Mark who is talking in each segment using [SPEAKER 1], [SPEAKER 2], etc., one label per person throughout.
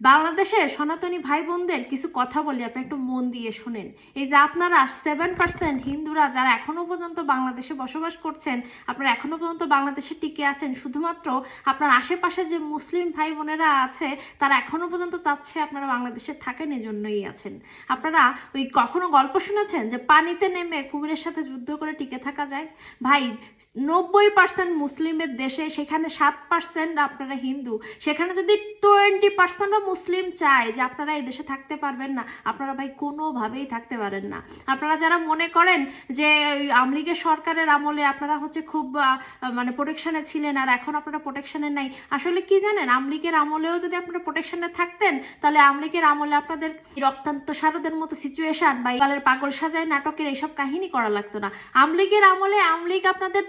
[SPEAKER 1] বাংলাদেশের সনাতনী ভাই বোনদের কিছু কথা বলি, আপনি একটু মন দিয়ে শুনেন। এই যে আপনারা সেভেন পার্সেন্ট হিন্দুরা যারা এখনও পর্যন্ত বাংলাদেশে বসবাস করছেন, আপনারা এখনও পর্যন্ত বাংলাদেশে টিকে আছেন, শুধুমাত্র আপনার আশেপাশে যে মুসলিম ভাই বোনেরা আছে, তারা এখনও পর্যন্ত চাচ্ছে আপনারা বাংলাদেশে থাকেন এই জন্যই আছেন। আপনারা ওই কখনো গল্প শুনেছেন যে পানিতে নেমে কুমিরের সাথে যুদ্ধ করে টিকে থাকা যায়? ভাই, নব্বই পার্সেন্ট মুসলিমের দেশে, সেখানে সাত পার্সেন্ট আপনারা হিন্দু। সেখানে যদি টোয়েন্টি পার্সেন্টও মুসলিম চায় যে আপনারা এই দেশে থাকতে পারবেন না, আপনারা ভাই কোনোভাবেই থাকতে পারেন না। আপনারা যারা মনে করেন যে ওই আমলিগের সরকারের আমলে আপনারা হচ্ছে খুব মানে প্রোটেকশনে ছিলেন আর এখন আপনারা প্রোটেকশনে নাই, আসলে কি জানেন? আমলিগের আমলেও যদি আপনারা প্রোটেকশনে থাকতেন, তাহলে আমলিগের আমলে আপনাদের রক্তান্ত সারদের মতো সিচুয়েশন বা পাগল সাজায় নাটকের এইসব কাহিনী করা লাগতো না। আমলিগের আমলে আমলিগ আপনাদের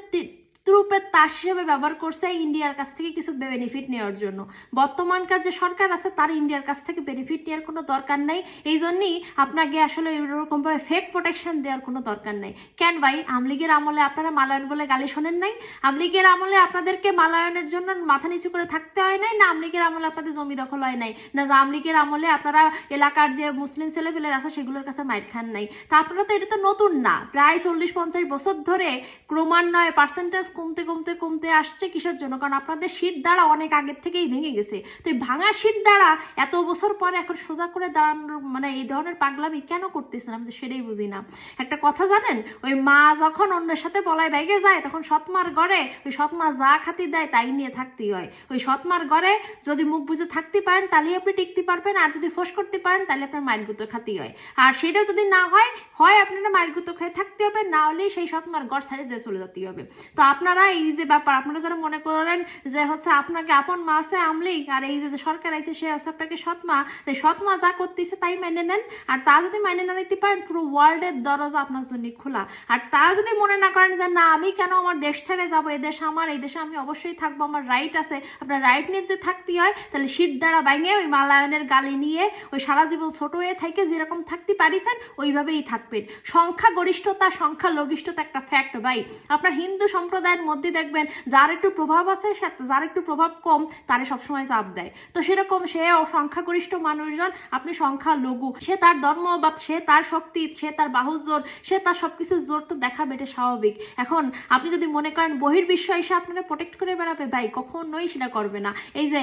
[SPEAKER 1] রূপের তাস হিসেবে ব্যবহার করছে ইন্ডিয়ার কাছ থেকে কিছু বেনিফিট নেওয়ার জন্য। বর্তমানকার যে সরকার আছে, তার ইন্ডিয়ার কাছ থেকে বেনিফিট নেওয়ার কোনো দরকার নাই। এই জন্যই আপনাকে আসলে এরকম ভাবে ফেক প্রোটেকশন দেওয়ার কোনো দরকার নাই। কেন ভাই? আমলিগের আমলে আপনারা মালায়ন বলে গালি শোনেন নাই? আমলিগের আমলে আপনাদেরকে মালায়নের জন্য মাথা নিচু করে থাকতে হয় নাই? না আমলিগের আমলে আপনাদের জমি দখল হয় নাই? না আমলিগের আমলে আপনারা এলাকার যে মুসলিম ছেলেপেলের আছে, সেগুলোর কাছে মাইর খান নাই? তা আপনারা তো এটা তো নতুন না। প্রায় চল্লিশ পঞ্চাশ বছর ধরে ক্রমান্বয়ে পার্সেন্টেজ কমতে কমতে কমতে আসছে কিসের জন্য? কারণ আপনাদের শীত দ্বারা অনেক আগের থেকেই ভেঙে গেছে। তো ভাঙা শীত দ্বারা এত বছর পরে এখন সোজা করে দাঁড়ানোর মানে এই ধরনের পাগলামি কেন করতেছেন? আমি তো সেটাই বুঝি না। একটা কথা জানেন? ওই মা যখন অন্যের সাথে বলায় ব্যাগে যায়, তখন সৎমার ঘরে ওই সৎমা যা খাতি দেয় তাই নিয়ে থাকতেই হয়। ওই সৎমার ঘরে যদি মুখ বুঝে থাকতে পারেন, তাহলেই আপনি টিকতে পারবেন। আর যদি ফোস করতে পারেন, তাহলে আপনার মায়ের গুতো খাতেই হয়। আর সেটা যদি না হয় হয় আপনারা মায়ের গুতো খেয়ে থাকতে হবে, না হলে সেই সৎমার ঘর ছাড়ে দিয়ে চলে যেতে হবে। তো আপনারা এই যে ব্যাপার, আপনারা যারা মনে করেন যে হচ্ছে আপনাকে আপন মা আছে আমলিক আর এই যে সরকার আছে সে আছে আপনাকে সৎমা তো সৎমা যা করতেছে তাই মেনে নেন, আর তা যদি মেনে না নিতে পারেন, পুরো ওয়ার্ল্ডের দরজা আপনার জন্য খোলা। আর তা যদি মনে না করেন যে না, আমি কেন আমার দেশ ছেড়ে যাব, এই দেশ আমার, এই দেশে আমি অবশ্যই থাকব, আমার রাইট আছে, আপনার রাইট নিয়ে যদি থাকতে হয়, তাহলে শীত দ্বারা ভাঙে ওই মালায়নের গালি নিয়ে, ওই সারা জীবন ছোট হয়ে থেকে যেরকম থাকতে পারিছেন, ওইভাবেই থাকবেন। সংখ্যা গরিষ্ঠতা সংখ্যা লঘিষ্ঠতা একটা ফ্যাক্ট ভাই। আপনার হিন্দু সম্প্রদায়ের মধ্যে দেখবেন যার একটু প্রভাব আছে যার একটু প্রভাব কম, তারে সবসময় চাপ দেয়। তো সেরকম সে সংখ্যাগরিষ্ঠ মানুষজন, আপনি সংখ্যা লঘু সে তার ধর্ম বা সে তার শক্তি, সে তার বাহুর জোর সে তার সবকিছু জোর তো দেখাবে, এটা স্বাভাবিক। এখন আপনি যদি মনে করেন বহির্বিশ্ব এসে আপনারা প্রোটেক্ট করে বেড়াবে, ভাই, কখনোই সেটা করবে না। এই যে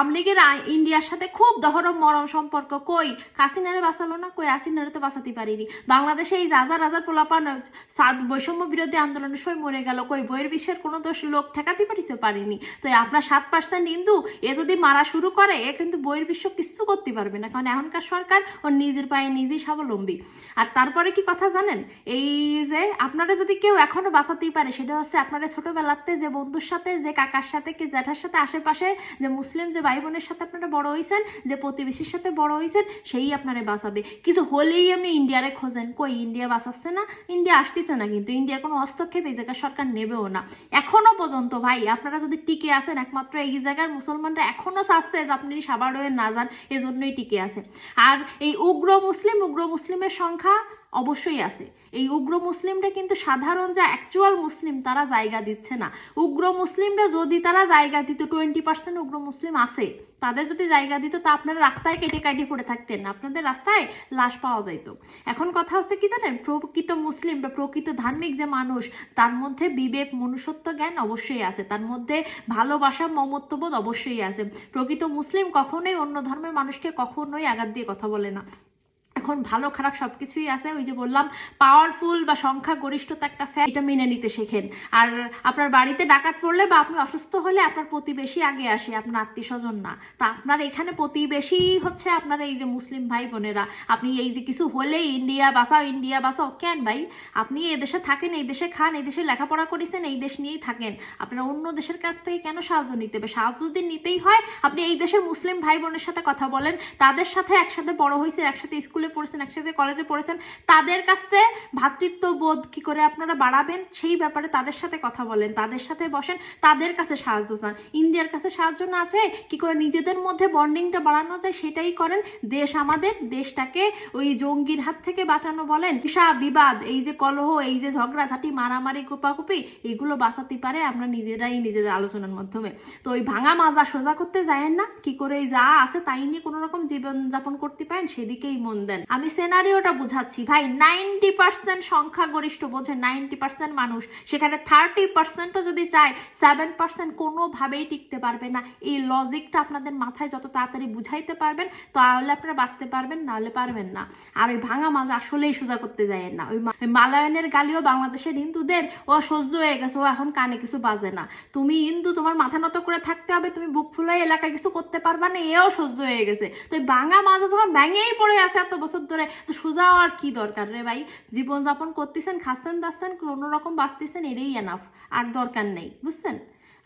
[SPEAKER 1] আমলিগের ইন্ডিয়ার সাথে খুব দহরম মরম সম্পর্ক, কই? কাসিনারে বাঁচালো না, কই? আসিনারে তো বাঁচাতে পারিনি। বাংলাদেশে এই যে হাজার হাজার পোলাপান বৈষম্য বিরোধী আন্দোলনের সময় মরে গেল কই? বহির্বিশ্বের কোনো দোষ লোক ঠেকাতে পারিতে পারিনি। তো আপনার সাত পার্সেন্ট হিন্দু এ যদি মারা শুরু করে, এ কিন্তু বহির্বিশ্ব কিচ্ছু করতে পারবে না। কারণ এখনকার সরকার ওর নিজের পায়ে নিজেই স্বাবলম্বী। আর তারপরে কি কথা জানেন? এই যে আপনারা যদি কেউ এখনও বাঁচাতেই পারে, সেটা হচ্ছে আপনারা ছোটবেলাতে যে বন্ধুর সাথে, যে কাকার সাথে, কি জ্যাঠার সাথে আশেপাশে যে মুসলিম যে ভাই বোনের সাথে আপনারা বড় হয়েছেন যে প্রতিবেশীর সাথে বড় হয়েছেন সেই আপনারা বাঁচাবে। কিছু হলেই আপনি ইন্ডিয়ারে খোঁজেন। কই, ইন্ডিয়া বাঁচাচ্ছে না? ইন্ডিয়া আসতেছে না কিন্তু। ইন্ডিয়ার কোনো হস্তক্ষেপ এই জায়গায় সরকার নেবেও না। এখনও পর্যন্ত ভাই, আপনারা যদি টিকে আছেন, একমাত্র এই জায়গার মুসলমানরা এখনও চাচ্ছে যে আপনি সাবার হয়ে না যান, এজন্যই টিকে আছে। আর এই উগ্র মুসলিম, উগ্র মুসলিমের সংখ্যা অবশ্যই আছে। এই উগ্র মুসলিমরা কিন্তু সাধারণ যা অ্যাকচুয়াল মুসলিম, তারা জায়গা দিচ্ছে না। উগ্র মুসলিমরা যদি তারা জায়গা দিত টোয়েন্টি পার্সেন্ট উগ্র মুসলিম আছে, তাদের যদি জায়গা দিত, তা আপনারা রাস্তায় কেটে কাটি পড়ে থাকতেন আপনাদের রাস্তায় লাশ পাওয়া যাইতো। এখন কথা হচ্ছে কি জানেন? প্রকৃত মুসলিম বা প্রকৃত ধার্মিক যে মানুষ, তার মধ্যে বিবেক, মনুষ্যত্ব জ্ঞান অবশ্যই আছে। তার মধ্যে ভালোবাসা, মমত্ববোধ অবশ্যই আছে। প্রকৃত মুসলিম কখনোই অন্য ধর্মের মানুষকে কখনোই আঘাত দিয়ে কথা বলে না। এখন ভালো খারাপ সবকিছুই আছে। ওই যে বললাম পাওয়ারফুল বা সংখ্যা গরিষ্ঠতা একটা ফ্যাক্ট এটা মেনে নিতে শেখেন। আর আপনার বাড়িতে ডাকাত পড়লে বা আপনি অসুস্থ হলে আপনার প্রতিবেশী আগে আসে, আপনার আত্মীয় স্বজন না। তা আপনার এখানে প্রতিবেশী হচ্ছে আপনার এই যে মুসলিম ভাই বোনেরা। আপনি এই যে কিছু হলেই ইন্ডিয়া বাসাও ইন্ডিয়া বাঁচাও। কেন ভাই? আপনি এই দেশে থাকেন, এই দেশে খান, এই দেশে লেখাপড়া করেছেন, এই দেশ নিয়েই থাকেন। আপনারা অন্য দেশের কাছ থেকে কেন সাহায্য নিতে হবে? সাহায্য যদি নিতেই হয়, আপনি এই দেশের মুসলিম ভাই বোনের সাথে কথা বলেন, তাদের সাথে একসাথে বড় হয়েছে একসাথে স্কুলে পড়েছেন, একসাথে কলেজে পড়েছেন, তাদের কাছে ভ্রাতৃত্ববোধ কি করে আপনারা বাড়াবেন? সেই ব্যাপারে তাদের সাথে কথা বলেন, তাদের সাথে বসেন, তাদের কাছে সাহায্য চান। ইন্ডিয়ার কাছে সাহায্য না আছে কি করে নিজেদের মধ্যে বন্ডিংটা বাড়ানো যায় সেটাই করেন। দেশ আমাদের, দেশটাকে ওই জঙ্গির হাত থেকে বাঁচানো বলেন। কিসা বিবাদ, এই যে কলহ, এই যে ঝগড়াঝাটি মারামারি, কোপাকুপি, এগুলো বাঁচাতে পারে আমরা নিজেরাই নিজেদের আলোচনার মাধ্যমে। তো ওই ভাঙা মাজা সোজা করতে যায়েন না, কি করে যা আছে তাই নিয়ে কোনো রকম জীবনযাপন করতে পারেন, সেদিকেই মন দেন। আমি সিনারিওটা বুঝাচ্ছি। ভাই নাইনটি পার্সেন্ট সংখ্যাগরিষ্ঠ বোঝে নাইনটি পার্সেন্ট মানুষ। সেখানে থার্টি পার্সেন্টও যদি চায় সেভেন পার্সেন্ট কোনোভাবেই টিকতে পারবে না। এই লজিকটা আপনাদের মাথায় যত তাড়াতাড়ি বুঝাইতে পারবেন, তাহলে আপনারা বাঁচতে পারবেন নাহলে পারবেন না। আর ওই ভাঙা মাছ আসলেই সোজা করতে যায় না। ওই মালায়নের গালিও বাংলাদেশের হিন্দুদের, ও সহ্য হয়ে গেছে, ও এখন কানে কিছু বাজে না। তুমি হিন্দু, তোমার মাথা নত করে থাকতে হবে, তুমি বুক ফুলাই এলাকায় কিছু করতে পারবা না, এও সহ্য হয়ে গেছে। তো এই ভাঙা মাছ যখন ভেঙেই পড়ে আছে, এত বছর ধরে সোজা আর কি দরকার রে ভাই? জীবনযাপন করতেছেন, খাচ্ছেন, দাচ্ছেন, কোনো রকম বাঁচতেছেন এটাই এনাফ আর দরকার নেই, বুঝছেন?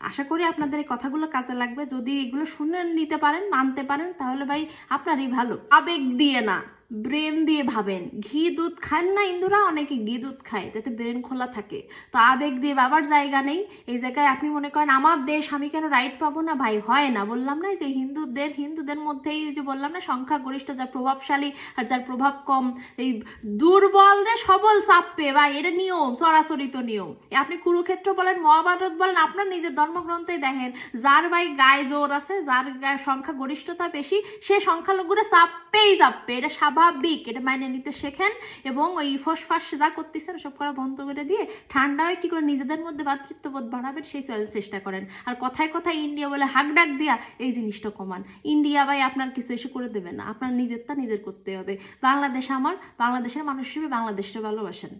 [SPEAKER 1] আশা করি আপনাদের এই কথাগুলো কাজে লাগবে, যদি এগুলো শুনে নিতে পারেন, মানতে পারেন, তাহলে ভাই আপনারই ভালো, আবেগ দিয়ে না। ব্রেন দিয়ে ভাবেন। ঘি, দুধ খান না ইন্দুরা, অনেকে ঘি, দুধ খায়, তাতে ব্রেন খোলা থাকে। তো আবেগ দিয়ে বাবার জায়গা নেই। এই জায়গায় আপনি মনে করেন, আমার দেশ, আমি কেন রাইট পাবো না? ভাই, হয় না। বললাম না যে হিন্দুদের হিন্দুদের মধ্যেই যে বললাম না, সংখ্যাগরিষ্ঠ, যার প্রভাবশালী আর যার প্রভাব কম, এই দুর্বল রে সবল চাপবে বা এটা নিয়ম, সরাসরি তো নিয়ম। আপনি কুরুক্ষেত্র বলেন, মহাভারত বলেন, আপনার নিজের ধর্মগ্রন্থে দেখেন, যার ভাই গায়ে জোর আছে, যার গায়ে সংখ্যা গরিষ্ঠতা বেশি, সে সংখ্যালঘুরা চাপবেই চাপবে এটা স্বাভাবিক এটা মাইনে নিতে শেখেন এবং ওই ফসফাস যা করতেছেন সব করা বন্ধ করে দিয়ে ঠান্ডা হয়ে কী করে নিজেদের মধ্যে ভাতৃত্ববোধ বাড়াবেন, সেই চলার চেষ্টা করেন। আর কথায় কথায় ইন্ডিয়া বলে হাক ডাক দিয়া এই জিনিসটা কমান। ইন্ডিয়া ভাই আপনার কিছু এসে করে দেবে না, আপনার নিজেরটা নিজের করতে হবে। বাংলাদেশ আমার, বাংলাদেশের মানুষ হিসেবে বাংলাদেশটা ভালোবাসেন।